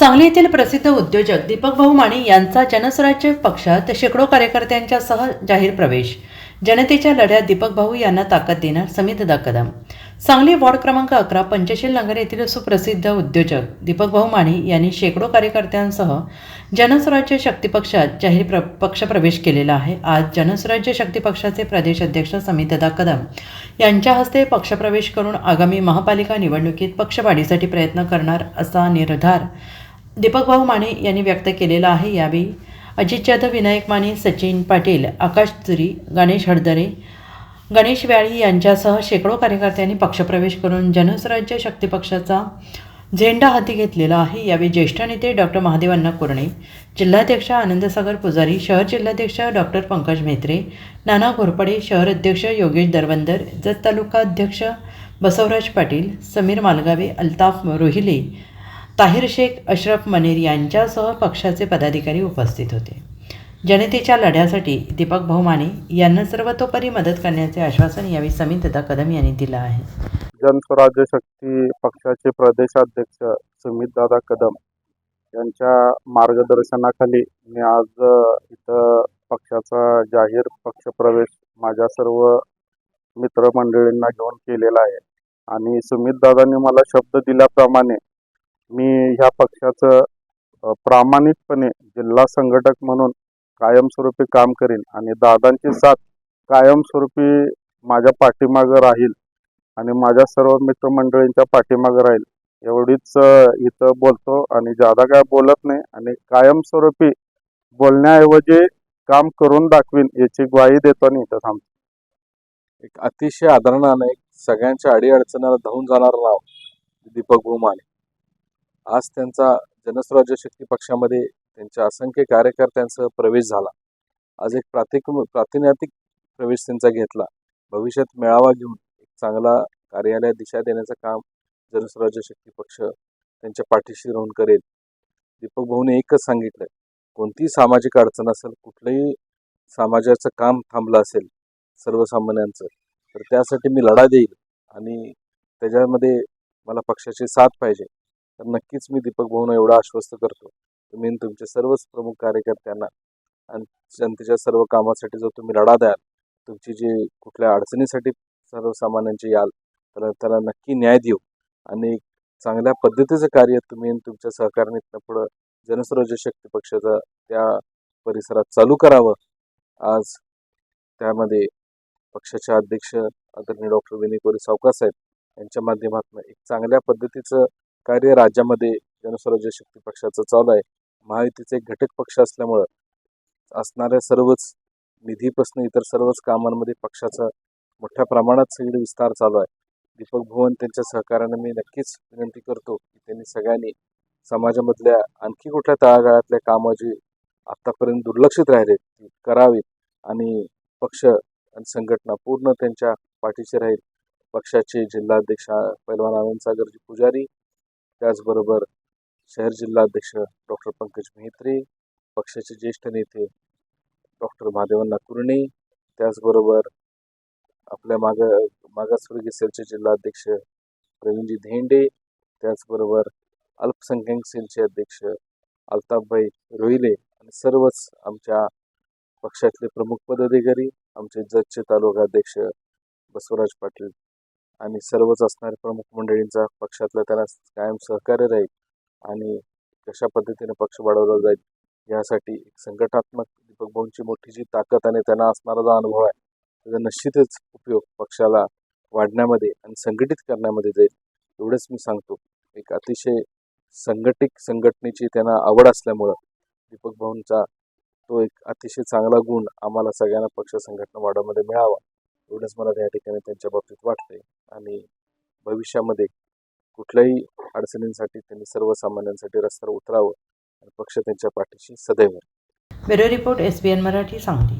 सांगली येथील प्रसिद्ध उद्योजक दीपक भाऊ माणी यांचा जनस्वराज्य पक्षात शेकडो कार्यकर्त्यांच्यासह जाहीर प्रवेश. जनतेच्या लढ्यात दीपक भाऊ यांना ताकद देणार समितदा कदम. सांगली वॉर्ड क्रमांक अकरा पंचशील नगर येथील सुप्रसिद्ध उद्योजक दीपक भाऊ माणी यांनी शेकडो कार्यकर्त्यांसह जनस्वराज्य शक्ती पक्षात जाहीर प्र पक्षप्रवेश केलेला आहे. आज जनस्वराज्य शक्ती पक्षाचे प्रदेश अध्यक्ष समितदा कदम यांच्या हस्ते पक्षप्रवेश करून आगामी महापालिका निवडणुकीत पक्षवाढीसाठी प्रयत्न करणार असा निर्धार दीपक भाऊ माने यांनी व्यक्त केलेला आहे यावेळी. अजित जाधव विनायक माने सचिन पाटील आकाश तुरी गणेश हडदरे गणेश व्याळी यांच्यासह शेकडो कार्यकर्त्यांनी पक्षप्रवेश करून जनस्वराज्य शक्ती पक्षाचा झेंडा हाती घेतलेला आहे. यावेळी ज्येष्ठ नेते डॉक्टर महादेव अण्णा कुरणे जिल्हाध्यक्ष आनंदसागर पुजारी शहर जिल्हाध्यक्ष डॉक्टर पंकज म्हेत्रे नाना घोरपडे शहर अध्यक्ष योगेश दरवंदर जत तालुका अध्यक्ष बसवराज पाटील समीर मालगावे अल्ताफ रोहिले ताहिर शेख अशरफ मनेर यांच्यासह पक्षाचे पदाधिकारी उपस्थित होते. जनतेच्या लढ्यासाठी दीपक भाऊ माने यांना सर्वतोपरी मदत करण्याचे आश्वासन यावेळी समितदा कदम यांनी दिलं आहे. जनस्वराज्य शक्ती पक्षाचे प्रदेशाध्यक्ष सुमितदादा कदम यांच्या मार्गदर्शनाखाली मी आज इथं पक्षाचा जाहीर पक्षप्रवेश माझ्या सर्व मित्रमंडळींना घेऊन केलेला आहे. आणि सुमितदादांनी मला शब्द दिल्याप्रमाणे मी ह्या पक्षाचं प्रामाणिकपणे जिल्हा संघटक म्हणून कायमस्वरूपी काम करीन आणि दादांची साथ कायमस्वरूपी माझ्या पाठीमागं राहील आणि माझ्या सर्व मित्रमंडळींच्या पाठीमागं राहील एवढीच इथं बोलतो आणि जादा काय बोलत नाही आणि कायमस्वरूपी बोलण्याऐवजी काम करून दाखवीन याची ग्वाही देतो आणि इथं थांबतो. एक अतिशय आदरणानं एक सगळ्यांच्या अडीअडचणीला धावून जाणारं नाव दीपक भूमाने. आज त्यांचा जनस्वराज्य शक्ती पक्षामध्ये त्यांच्या असंख्य कार्यकर्त्यांसह प्रवेश झाला. आज एक प्रातिक प्रातिनिधिक प्रवेश त्यांचा घेतला. भविष्यात मेळावा घेऊन एक चांगला कार्यालय दिशा देण्याचं काम जनस्वराज्य शक्ती पक्ष त्यांच्या पाठीशी राहून करेल. दीपक भाऊने एकच सांगितलं कोणतीही सामाजिक अडचण असेल कुठलंही समाजाचं काम थांबलं असेल सर्वसामान्यांचं तर त्यासाठी मी लढा देईल आणि त्याच्यामध्ये मला पक्षाची साथ पाहिजे. तर नक्कीच मी दीपक भाऊना एवढा आश्वस्त करतो. तुम्ही तुमच्या सर्वच प्रमुख कार्यकर्त्यांना आणि जनतेच्या सर्व कामासाठी जर तुम्ही लढा द्याल तुमची जी कुठल्या अडचणीसाठी सर्वसामान्यांची याल तर त्याला नक्की न्याय देऊ. आणि चांगल्या पद्धतीचं कार्य तुम्ही तुमच्या सहकार्याने इथनं पुढं जनस्वराज्य शक्ती पक्षाचा त्या परिसरात चालू करावं. आज त्यामध्ये पक्षाचे अध्यक्ष आदरणीय डॉक्टर विनय कोरी सावकार साहेब यांच्या माध्यमातून एक चांगल्या पद्धतीचं कार्य राज्यामध्ये जनस्वराज्य शक्ती पक्षाचं चालू आहे. महायुतीचे एक घटक पक्ष असल्यामुळं असणाऱ्या सर्वच निधीपासून इतर सर्वच कामांमध्ये पक्षाचा मोठ्या प्रमाणात सगळे विस्तार चालू आहे. दीपक भवन त्यांच्या सहकार्याने मी नक्कीच विनंती करतो की त्यांनी सगळ्यांनी समाजामधल्या आणखी कुठल्या तळागाळातल्या कामं जी आत्तापर्यंत दुर्लक्षित राहिले ती करावीत आणि पक्ष आणि संघटना पूर्ण त्यांच्या पाठीशी राहील. पक्षाचे जिल्हाध्यक्ष पैलवान आनंद सागरजी पुजारी त्याचबरोबर शहर जिल्हाध्यक्ष डॉक्टर पंकज मेहत्रे पक्षाचे ज्येष्ठ नेते डॉक्टर महादेवन्ना कुर्णे त्याचबरोबर आपल्या माग मागासवर्गीय सेलचे जिल्हाध्यक्ष प्रवीणजी धेंडे त्याचबरोबर अल्पसंख्याक सेलचे अध्यक्ष अल्ताफभाई रोहिले आणि सर्वच आमच्या पक्षातले प्रमुख पदाधिकारी आमचे जतचे तालुका अध्यक्ष बसवराज पाटील आणि सर्वच असणारे प्रमुख मंडळींचा पक्षातलं त्यांना कायम सहकार्य राहील आणि कशा पद्धतीने पक्ष वाढवला जाईल यासाठी एक संघटनात्मक दीपक भाऊंची मोठी जी ताकद आणि त्यांना असणारा जो अनुभव आहे त्याचा निश्चितच उपयोग पक्षाला वाढण्यामध्ये आणि संघटित करण्यामध्ये जाईल एवढंच मी सांगतो. एक अतिशय संघटित संघटनेची त्यांना आवड असल्यामुळं दीपक भाऊंचा तो एक अतिशय चांगला गुण आम्हाला सगळ्यांना पक्ष संघटना वाढवण्यामध्ये मिळावा. एवढंच मला त्या ठिकाणी त्यांच्या बाबतीत वाटते आणि भविष्यामध्ये कुठल्याही अडचणींसाठी त्यांनी सर्वसामान्यांसाठी रस्त्यावर उतरावं आणि पक्ष त्यांच्या पाठीशी सदैव bureau report S B N Marathi Sangli.